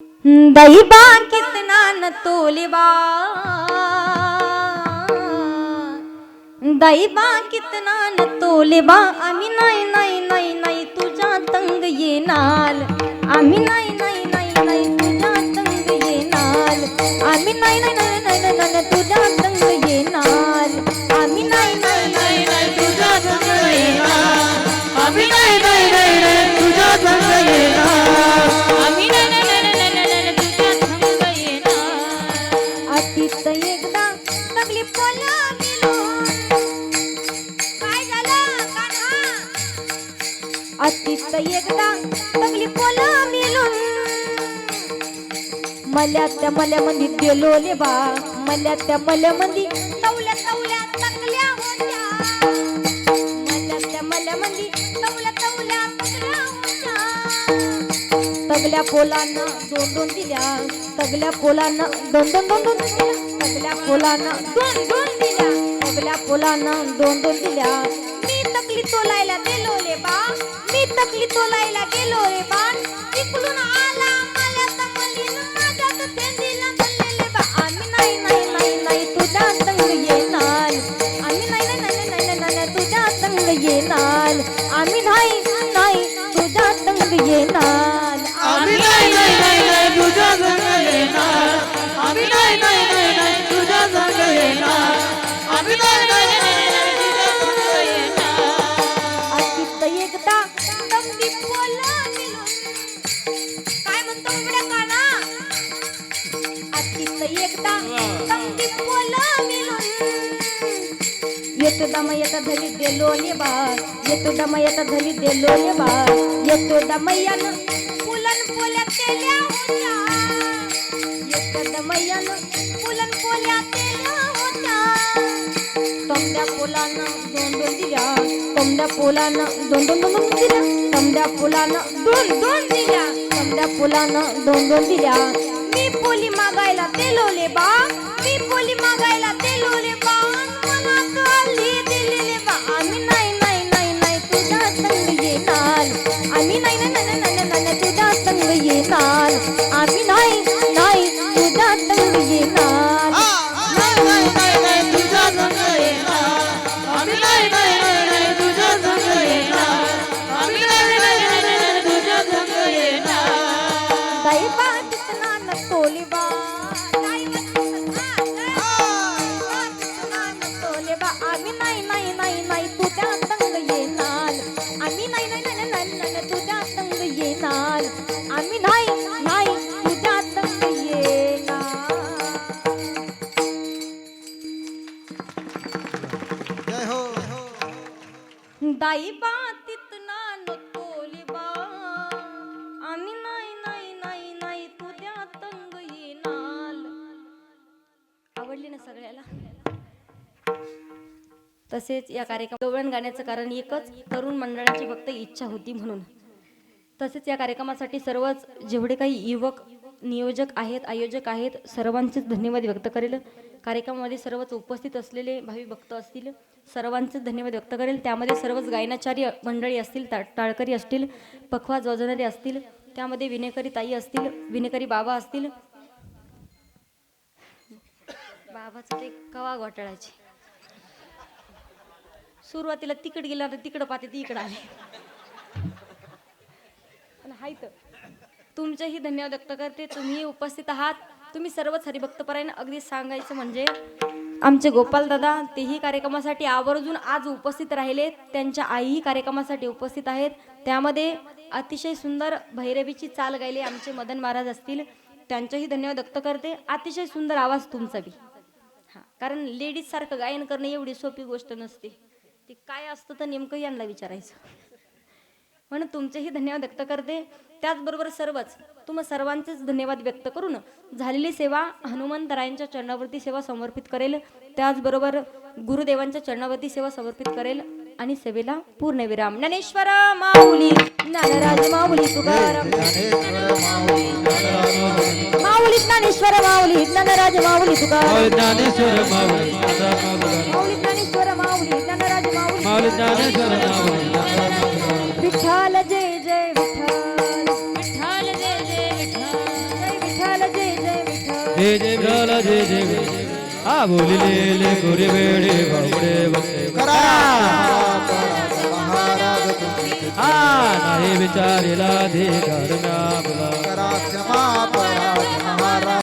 दैबा कितना न तोलिबा दैबा कितना न तोलिबा आम्ही नाही नाही नाही नाही तुझ्या तंग येणार आम्ही नाही नाही नाही अतीत एकदा लागली पोला मिळून मल्या त्या मल्या मंदी गेलोले बा मल्या त्या मल्या मंदी तवल्या तवल्या तकल्या होत्या. मल्या त्या मल्या मंदी तवल्या तवल्या तकल्या होत्या. तगल्या पोलांना दोन दोन दिल्या तगल्या पोलांना दोन दोन दोन दोन दिल्या तगल्या पोलांना दोन दोन दिल्या तगल्या पोलांना दोन दोन दिल्या. मी तकली तोलायला दिलो रे बा मी तकली तोलायला गेलो रे बा येतो दमयता धली देलो ने बा. येतो दमयता धली देलो ने बा. येतो दमयन पुलन पोल्या तेल्या होत्या. येतो दमयन पुलन पोल्या तेल्या होत्या. तमड्या पोलानं दोन दोन दिल्या. तमड्या पोलानं दोन दोन दोन दोन दिल्या. तमड्या पोलानं दोन दोन दिल्या. तमड्या पोलानं दोन दोन दिल्या. मी पोली मागायला तेलोले बा. मी செய்தால் आम्ही नाही नाही तुझ्या संग येणार. जय हो. दैवा तितना न तोलिबा आम्ही नाही नाही नाही नाही तुझ्या तंग येणार. आवडली ना सगळ्याला? तसेच या कार्यक्रम गवळण गाण्याचं कारण एकच तरुण मंडळाची फक्त इच्छा होती म्हणून. तसेच या कार्यक्रमासाठी सर्वच जेवढे काही युवक नियोजक आहेत आयोजक आहेत सर्वांचेच धन्यवाद व्यक्त करेल. कार्यक्रमामध्ये सर्वच उपस्थित असलेले भावी भक्त असतील सर्वांचेच धन्यवाद व्यक्त करेल. त्यामध्ये सर्वच गायनाचार्य मंडळी असतील ता टाळकरी असतील पखवाज वाजवणारे असतील त्यामध्ये विनेकरी ताई असतील विनेकरी बाबा असतील. बाबाचं ते कवा घोटाळायचे. सुरुवातीला तिकड गेला तर तिकडं पाहते ती इकडं आले. आहेत हाय तर तुमचेही धन्यवाद व्यक्त करते. तुम्ही उपस्थित आहात. तुम्ही सर्वच हरिभक्तपरायण अगदी सांगायचं म्हणजे आमचे गोपाल दादा तेही कार्यक्रमासाठी आवर्जून आज उपस्थित राहिले. त्यांच्या आईही कार्यक्रमासाठी उपस्थित आहेत. त्यामध्ये अतिशय सुंदर भैरवीची चाल गायले आमचे मदन महाराज असतील. त्यांचेही धन्यवाद व्यक्त करते. अतिशय सुंदर आवाज तुमचा बी. हां कारण लेडीज सारखं गायन करणं एवढी सोपी गोष्ट नसते. ती काय असतं तर नेमकं यांना विचारायचं. म्हणून तुमचेही धन्यवाद व्यक्त करते. त्याचबरोबर सर्वच तुम्हा सर्वांचेच धन्यवाद व्यक्त करून झालेली सेवा हनुमंतरायांच्या चरणावरती सेवा समर्पित करेल. त्याचबरोबर गुरुदेवांच्या चरणावरती सेवा समर्पित करेल आणि सेवेला पूर्ण विराम ज्ञानेश्वर माऊली ज्ञानराज माऊली तुकाराम माऊली ज्ञानेश्वर माऊली ज्ञानराज माऊली तुकाराम ज्ञानेश्वर माऊली माऊली माऊली ज्ञानेश्वर माऊली ज्ञानराज माऊली ज्ञानेश्वर माऊली विठ्ठल जय जय विठ्ठल. विठ्ठल जय जय विठ्ठल. जय हे जे विठ्ठल. जे जे विठ्ठल. हा बोलिले गोरे वेडे बावडे बघते करा. हा. नाही विचारिला धिकार म्या बोला करा क्षमा परा